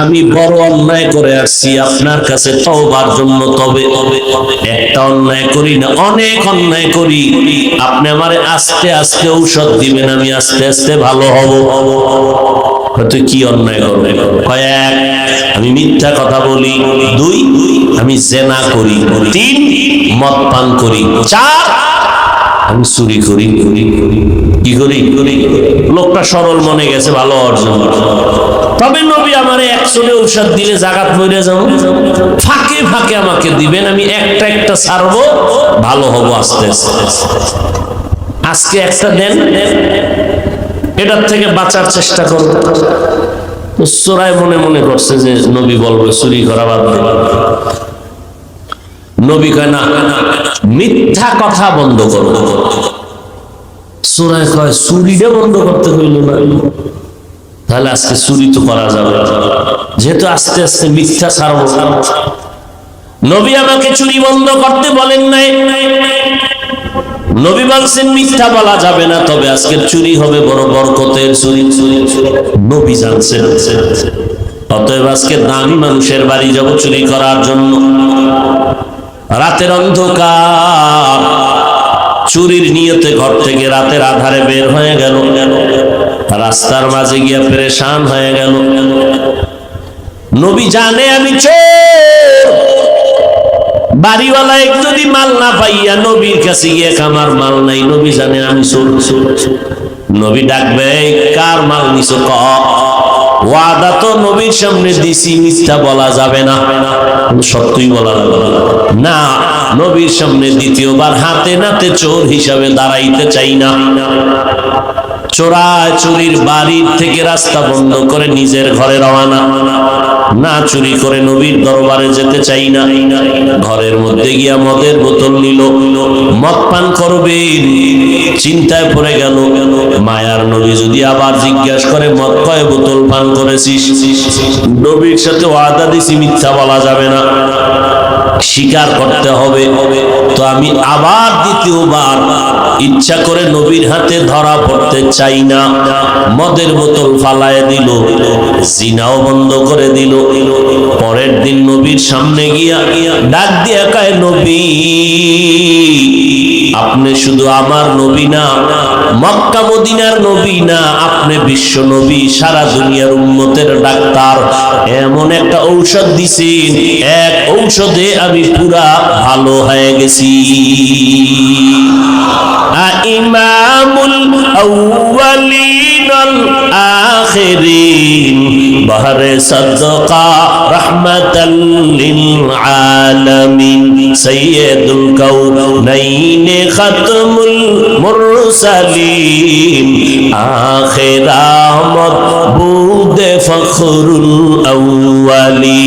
আমি বড় অন্যায় করে আসছি, আপনার কাছে তওবার জন্য তবে একটা অন্যায় করি না, অনেক অন্যায় করি। আপনি আমারে আস্তে আস্তে ঔষধ দিবেন, আমি আস্তে আস্তে ভালো হব। হয়তো কি অন্যায় করবে? কয়েক আমি মিথ্যা কথা বলি। দুই, আমি জেনা করি। তিন, মদ পান করি। চার, আমি চুরি করি। কি করি? লোকটা সরল মনে গেছে, ভালো অর্জন। তবে নবী আমার একশোটে ঔষধ দিলে জাগাত মরে যাব ফাঁকে ফাঁকে আমাকে দিবেন, আমি একটা একটা ছাড়বো, ভালো হব আস্তে আস্তে। আজকে একটা দেন, এটার থেকে বাঁচার চেষ্টা করব চোরাই মনে মনে করছে যে, নবী বলবে, চুরি করা বাদ নবী কয় মিথ্যা কথা বন্ধ করো। চোরাই কয় চুরিটা বন্ধ করতে হইল না। তাহলে আজকে চুরি তো করা যাবে। যেহেতু আস্তে আস্তে মিথ্যা ছাড়বো। নবী আমাকে চুরি বন্ধ করতে বলেন নাই। নবী বলছেন, মিথ্যা বলা যাবে না, তবে চুরি হবে, বড় বরকতের চুরি চুরি। নবী জানছেন। অতএব আজকে দামি মানুষের বাড়ি যাব চুরি করার জন্য। রাতের অন্ধকার। চুরির নিয়তে ঘর থেকে রাতের আধারে বের হয়ে গেল। রাস্তার মাঝে গিয়া পেরেশান হয়ে গেল। নবী জানে আমি চোর। বাড়িওয়ালা এক যদি মাল না পাইয়া নবীর কাছে গিয়ে আমার মাল নাই, নবী জানে আমি চোর। চোর। নবী ডাকবে কার মাল নিছো? ক। ওয়াদা তো নবীর সামনে দিছি, মিথ্যা বলা যাবে না সত্যই বলা যাবে না। নবীর সামনে দ্বিতীয়বার হাতে নাতে চোর হিসাবে দাঁড়াইতে চাই না চোরায় চুরির বাড়ির থেকে রাস্তা বন্ধ করে নিজের ঘরে রওনা। না চুরি করে নবীর দরবারে যেতে চাই না। ঘরের মধ্যে গিয়া মদের বোতল নিল। মদ পান করবে, চিন্তায় পড়ে গেল। মায়ার নবী যদি আবার জিজ্ঞাসা করে, মদ কয় বোতল পান করেছিস? নবীর সাথে ওয়াদা দিছি, মিথ্যা বলা যাবে না। স্বীকার করতে হবে। তো আমি আবার দ্বিতীয়বার ইচ্ছা করে নবীর হাতে ধরা পড়তে চাই না। মদের বোতল ফালায় দিল, জিনাও বন্ধ করে দিল। পরের দিন নবীর সামনে গিয়া ডাক দিয়ে কায়, নবী আপনি শুধু আমার নবী না, মক্কা, মদিনার নবী না, আপনি বিশ্ব নবী, সারা দুনিয়ার উন্মতের ডাক্তার। এমন একটা ঔষধ দিছেন, এক ঔষধে আমি পুরা ভালো হয়ে গেছি। ইমামুল আউয়ালিন। الآخرين بحر صدقاء رحمة للعالمين. سيد الكونين ختم المرسلين. آخر آمد بود فخر الأولين.